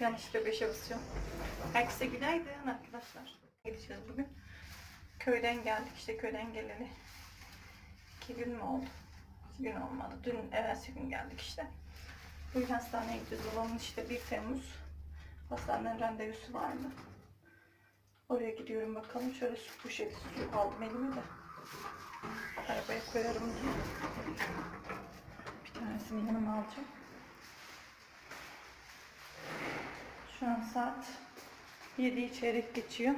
Yanlışlıkla 5'e basıyorum. Herkese günaydın arkadaşlar. Gideceğiz bugün. Köyden geldik. işte köyden geleli. İki gün mü oldu? İki gün olmadı. Dün evvelsi gün geldik işte. Bugün hastaneye gideceğiz. Babamın işte 1 Temmuz hastaneden randevusu vardı. Oraya gidiyorum bakalım. Şöyle su poşeti su aldım elime de. Arabaya koyarım diye. Bir tanesini yanıma alacağım. Şu an saat 7 çeyrek geçiyor.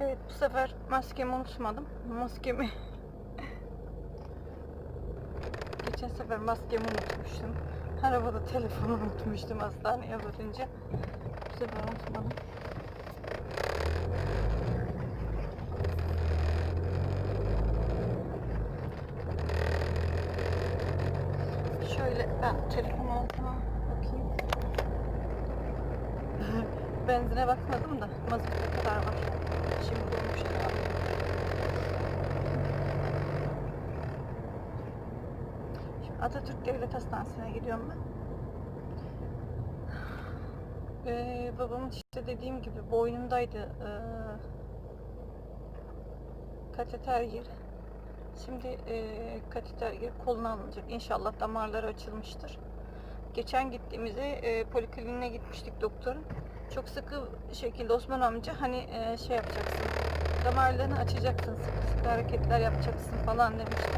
Evet bu sefer maskemi unutmadım. Maskemi Geçen sefer maskemi unutmuştum. Arabada telefonu unutmuştum hastaneye varınca. Sefer unutmadım. Şöyle ben telefonu altıma bakayım. Benzine bakmadım da mazot ne kadar var. Şimdi olmuş herhalde. Atatürk Devlet Hastanesi'ne gidiyorum ben. Ee, babamın işte dediğim gibi boynundaydı ee, kateter yeri. Şimdi ee, kateter yeri koluna alınacak. İnşallah damarları açılmıştır. Geçen gittiğimizde ee, polikliniğe gitmiştik doktorun. Çok sıkı şekilde Osman amca hani ee, şey yapacaksın. Damarlarını açacaksın. Sıkı sıkı hareketler yapacaksın falan demişti.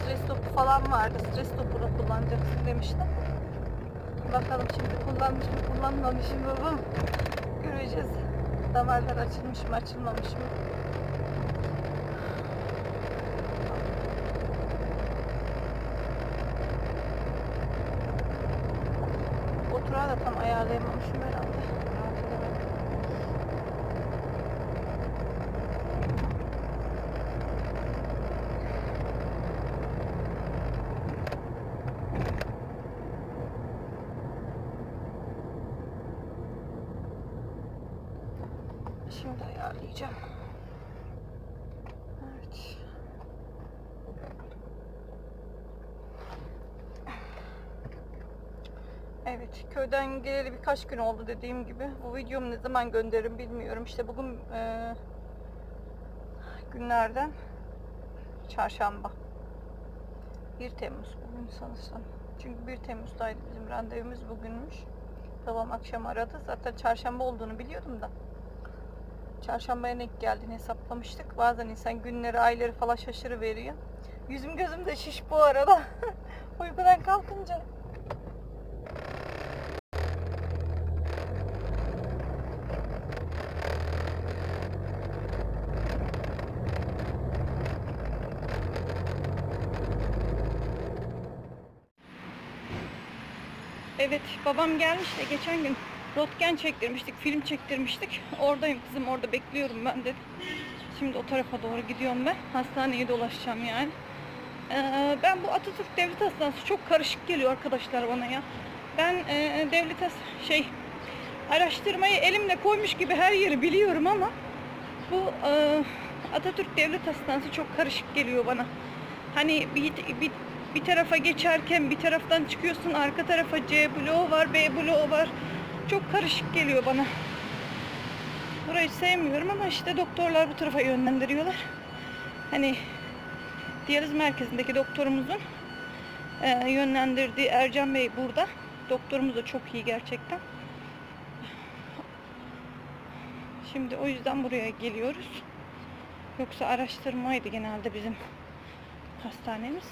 Stres topu falan vardı. Stres topunu kullanacaksın demişti. Bakalım şimdi kullanmış mı kullanmamış mı babam. Göreceğiz. Damarlar açılmış mı açılmamış mı. Oturağı da tam ayarlayamamışım herhalde. Şimdi ayarlayacağım. Evet. Evet, köyden geleli birkaç gün oldu dediğim gibi. Bu videomu ne zaman gönderirim bilmiyorum. İşte bugün eee, günlerden çarşamba. 1 Temmuz bugün sanırsam. Çünkü 1 Temmuz'daydı bizim randevumuz bugünmüş. Babam akşam aradı. Zaten çarşamba olduğunu biliyordum da. Çarşambaya denk geldiğini hesaplamıştık. Bazen insan günleri, ayları falan şaşırıveriyor. Yüzüm gözüm de şiş bu arada. Uykudan kalkınca. Evet babam gelmiş de geçen gün röntgen çektirmiştik, film çektirmiştik. Oradayım kızım orada bekliyorum ben dedi. Şimdi o tarafa doğru gidiyorum ben. Hastaneye dolaşacağım yani. Ee, ben bu Atatürk Devlet Hastanesi çok karışık geliyor arkadaşlar bana ya. Ben e, devlet has- şey araştırmayı elimle koymuş gibi her yeri biliyorum ama bu e, Atatürk Devlet Hastanesi çok karışık geliyor bana. Hani bir, bir, bir tarafa geçerken bir taraftan çıkıyorsun arka tarafa C bloğu var B bloğu var. Çok karışık geliyor bana. Burayı sevmiyorum ama işte doktorlar bu tarafa yönlendiriyorlar. Hani diyaliz merkezindeki doktorumuzun e, yönlendirdiği Ercan Bey burada. Doktorumuz da çok iyi gerçekten. Şimdi o yüzden buraya geliyoruz. Yoksa araştırmaydı genelde bizim hastanemiz.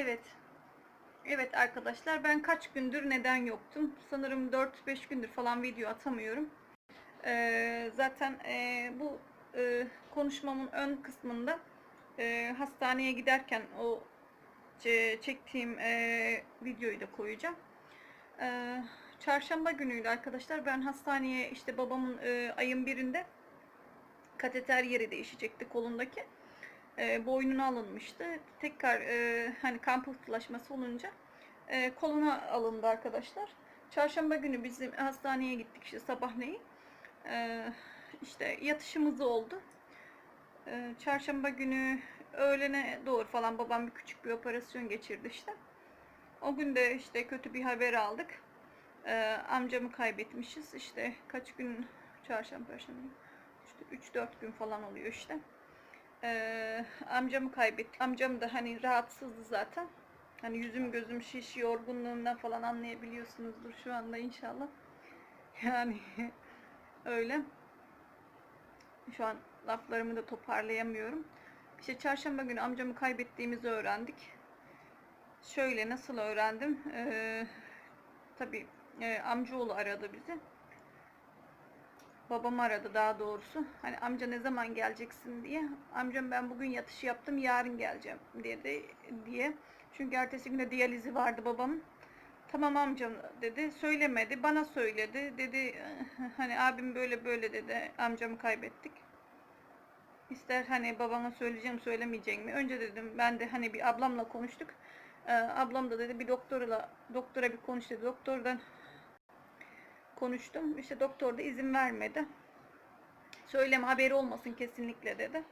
Evet. Evet arkadaşlar ben kaç gündür neden yoktum? Sanırım 4-5 gündür falan video atamıyorum. Ee, zaten e, bu e, konuşmamın ön kısmında e, hastaneye giderken o çektiğim e, videoyu da koyacağım. E, çarşamba günüydü arkadaşlar. Ben hastaneye işte babamın e, ayın birinde kateter yeri değişecekti kolundaki. E, boynuna alınmıştı. Tekrar e, hani kan pıhtılaşması olunca e, koluna alındı arkadaşlar. Çarşamba günü bizim hastaneye gittik işte sabahleyin. E, işte yatışımız oldu. E, çarşamba günü öğlene doğru falan babam bir küçük bir operasyon geçirdi işte. O gün de işte kötü bir haber aldık. E, amcamı kaybetmişiz. İşte kaç gün çarşamba perşembe işte 3-4 gün falan oluyor işte. E, amcamı kaybettik. Amcam da hani rahatsızdı zaten. Hani yüzüm gözüm şiş yorgunluğundan falan anlayabiliyorsunuzdur şu anda inşallah. Yani öyle. Şu an laflarımı da toparlayamıyorum. İşte çarşamba günü amcamı kaybettiğimizi öğrendik. Şöyle nasıl öğrendim? Ee, tabii e, amcaoğlu aradı bizi. Babam aradı daha doğrusu. Hani amca ne zaman geleceksin diye. Amcam ben bugün yatışı yaptım yarın geleceğim dedi diye. Çünkü ertesi günde diyalizi vardı babamın. Tamam amcam dedi. Söylemedi. Bana söyledi. Dedi hani abim böyle böyle dedi. Amcamı kaybettik. İster hani babana söyleyeceğim söylemeyecek mi? Önce dedim ben de hani bir ablamla konuştuk. Ee, ablam da dedi bir doktorla doktora bir konuş dedi. Doktordan konuştum. İşte doktor da izin vermedi. Söyleme haberi olmasın kesinlikle dedi.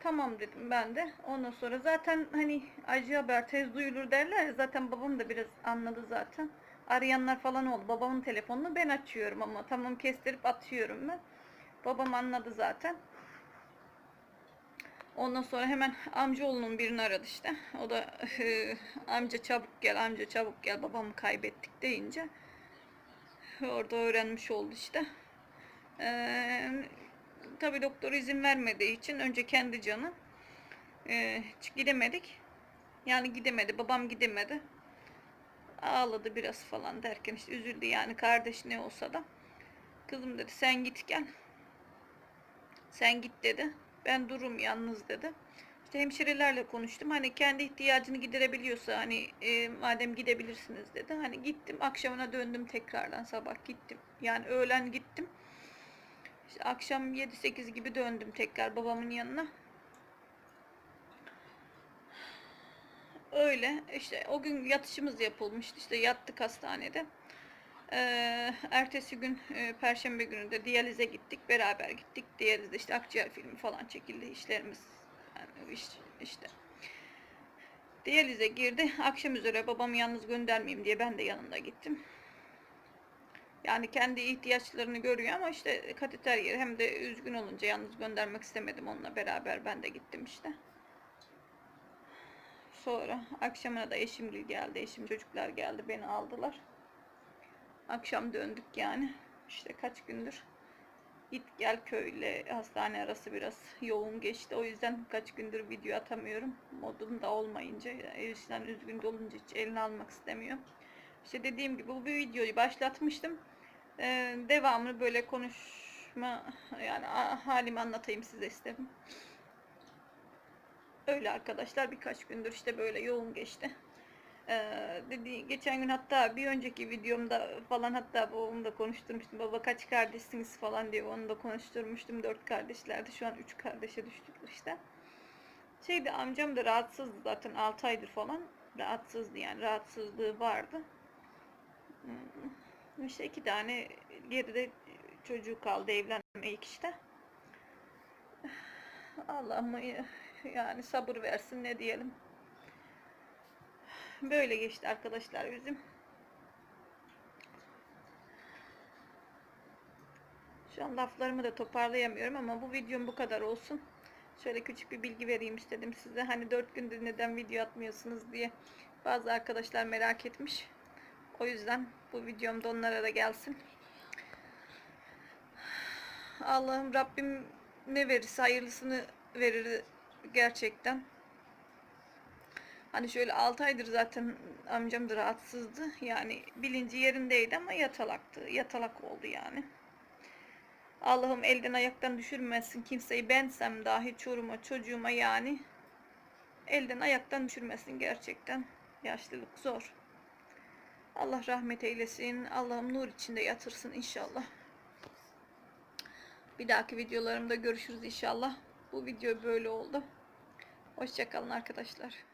Tamam dedim ben de. Ondan sonra zaten hani acı haber tez duyulur derler zaten babam da biraz anladı zaten. Arayanlar falan oldu. Babamın telefonunu ben açıyorum ama tamam kestirip atıyorum ben. Babam anladı zaten. Ondan sonra hemen amcaoğlunun birini aradı işte. O da amca çabuk gel, amca çabuk gel babamı kaybettik deyince orada öğrenmiş oldu işte. Ee, tabii doktor izin vermediği için önce kendi canı ee, gidemedik. Yani gidemedi, babam gidemedi. Ağladı biraz falan derken işte üzüldü yani kardeş ne olsa da. Kızım dedi sen git gel. Sen git dedi. Ben durum yalnız dedi. İşte hemşirelerle konuştum. Hani kendi ihtiyacını giderebiliyorsa hani e, madem gidebilirsiniz dedi. Hani gittim akşamına döndüm tekrardan sabah gittim. Yani öğlen gittim. İşte akşam 7-8 gibi döndüm tekrar babamın yanına. Öyle işte o gün yatışımız yapılmıştı. İşte yattık hastanede. Ee, ertesi gün e, Perşembe günü de diyalize gittik. Beraber gittik. Diyalizde işte akciğer filmi falan çekildi. işlerimiz işte. Diyalize girdi. Akşam üzere babamı yalnız göndermeyeyim diye ben de yanında gittim. Yani kendi ihtiyaçlarını görüyor ama işte kateter yeri hem de üzgün olunca yalnız göndermek istemedim onunla beraber ben de gittim işte. Sonra akşamına da eşim geldi. Eşim çocuklar geldi beni aldılar. Akşam döndük yani. İşte kaç gündür git gel köyle hastane arası biraz yoğun geçti. O yüzden kaç gündür video atamıyorum. Modum da olmayınca, işten üzgün de olunca hiç eline almak istemiyorum. İşte dediğim gibi bu bir videoyu başlatmıştım. Ee, devamlı böyle konuşma yani halimi anlatayım size istedim. Öyle arkadaşlar birkaç gündür işte böyle yoğun geçti. Ee, dedi, geçen gün hatta bir önceki videomda falan hatta babamı da konuşturmuştum. Baba kaç kardeşsiniz falan diye onu da konuşturmuştum. Dört kardeşlerdi. Şu an üç kardeşe düştük işte. Şeydi amcam da rahatsızdı zaten 6 aydır falan. Rahatsızdı yani rahatsızlığı vardı. Hmm, İşte iki tane geride çocuğu kaldı evlenmeyik işte. Allah'ım yani sabır versin ne diyelim. Böyle geçti arkadaşlar bizim. Şu an laflarımı da toparlayamıyorum ama bu videom bu kadar olsun. Şöyle küçük bir bilgi vereyim istedim size. Hani 4 gündür neden video atmıyorsunuz diye bazı arkadaşlar merak etmiş. O yüzden bu videomda onlara da gelsin. Allah'ım Rabbim ne verirse hayırlısını verir gerçekten. Hani şöyle 6 aydır zaten amcam da rahatsızdı. Yani bilinci yerindeydi ama yatalaktı. Yatalak oldu yani. Allah'ım elden ayaktan düşürmesin kimseyi bensem dahi çoruma çocuğuma yani. Elden ayaktan düşürmesin gerçekten. Yaşlılık zor. Allah rahmet eylesin. Allah'ım nur içinde yatırsın inşallah. Bir dahaki videolarımda görüşürüz inşallah. Bu video böyle oldu. Hoşçakalın arkadaşlar.